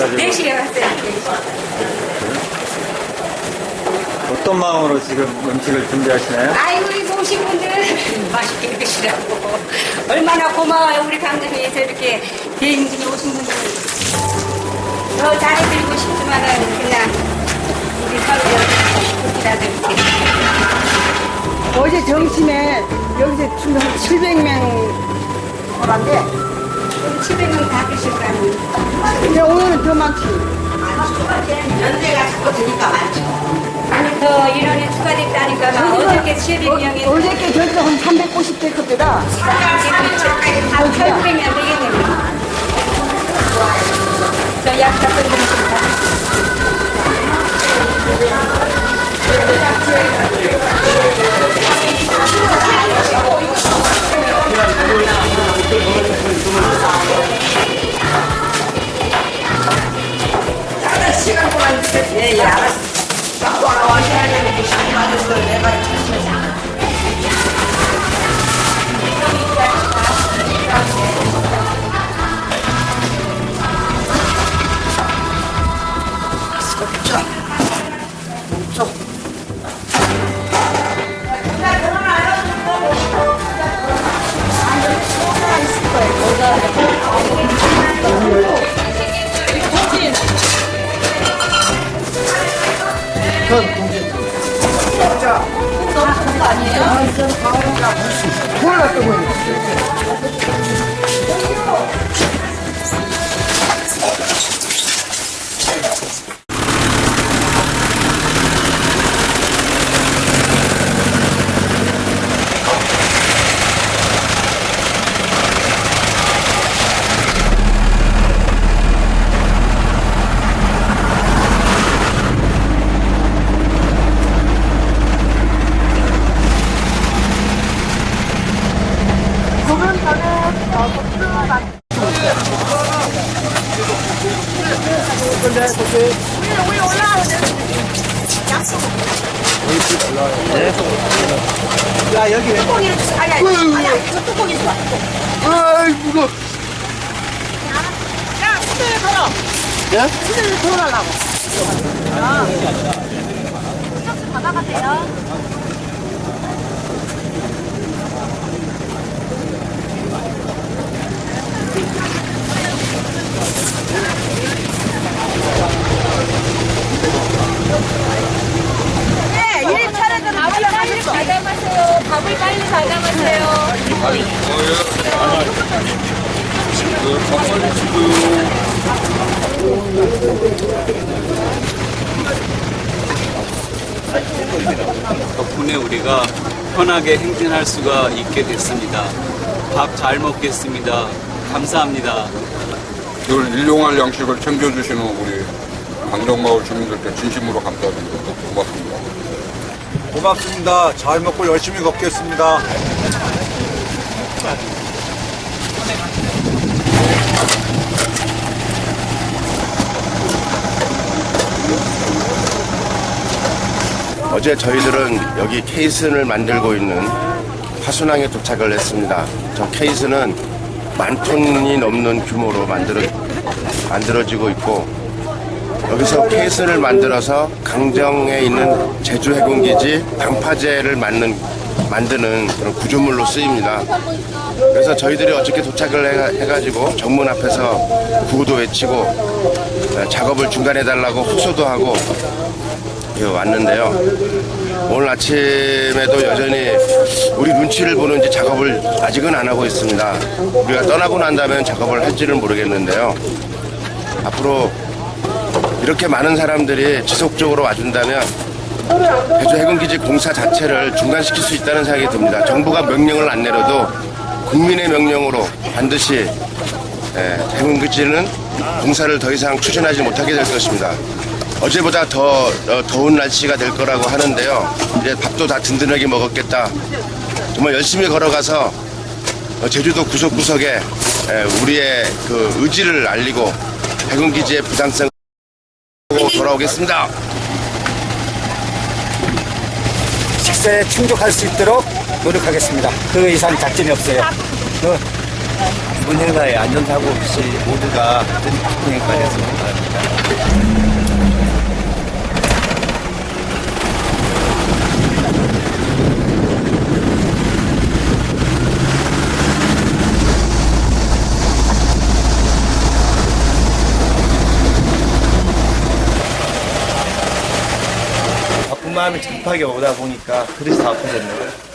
시부터 일어나셔가지고 4시에 왔어요. 어떤 마음으로 지금 음식을 준비하시나요? 아이고, 이거 오신 분들 맛있게 드시라고. 얼마나 고마워요, 우리 감독님께서 이렇게 대인분이 오신 분들. 더 잘해드리고 싶지만은 그냥 우리 서로 이라도 이렇게. 어제 점심에 여기서 지금 한 700명 오란데 우리 700명 다 드실 거 아니에요. 근데 오늘은 더 많지. 연대가 자꾸 드니까 많죠. 아니, 더 인원이 추가됐다니까 막 어저께 700명이 어저께 저기서 한 350대 컸대다. 한 800명 되겠네요. 저 약사 분들 좀 밥을 빨리 가담하세요. 밥을 빨리 가담하세요. 덕분에 우리가 편하게 행진할 수가 있게 됐습니다. 밥 잘 먹겠습니다. 감사합니다. 늘 일용할 양식을 챙겨주시는 우리 강정마을 주민들께 진심으로 감사드립니다. 고맙습니다. 고맙습니다. 잘 먹고 열심히 걷겠습니다. 어제 저희들은 여기 케이슨을 만들고 있는 파순항에 도착을 했습니다. 저 케이슨은 만 톤이 넘는 규모로 만들어, 만들어지고 있고 여기서 케이슨을 만들어서 강정에 있는 제주 해군기지 방파제를 만든, 만드는 그런 구조물로 쓰입니다. 그래서 저희들이 어저께 도착을 해, 가지고 정문 앞에서 구호도 외치고 어, 작업을 중단해달라고 호소도 하고 예, 왔는데요. 오늘 아침에도 여전히 우리 눈치를 보는지 작업을 아직은 안 하고 있습니다. 우리가 떠나고 난다면 작업을 할지는 모르겠는데요. 앞으로 이렇게 많은 사람들이 지속적으로 와준다면 제주 해군기지 공사 자체를 중단시킬 수 있다는 생각이 듭니다. 정부가 명령을 안 내려도 국민의 명령으로 반드시 예, 해군기지는 공사를 더 이상 추진하지 못하게 될 것입니다. 어제보다 더 어, 더운 날씨가 될 거라고 하는데요. 이제 밥도 다 든든하게 먹었겠다. 정말 열심히 걸어가서 어, 제주도 구석구석에 에, 우리의 그 의지를 알리고 해군기지의 부당성을 보고 돌아오겠습니다. 식사에 충족할 수 있도록 노력하겠습니다. 그 이상 작전이 없어요. 그 이번 행사에 안전사고 없이 모두가 안전 행사 했으면 바랍니다. 마음이 급하게 오다 보니까 그릇이 다 엎어졌네요.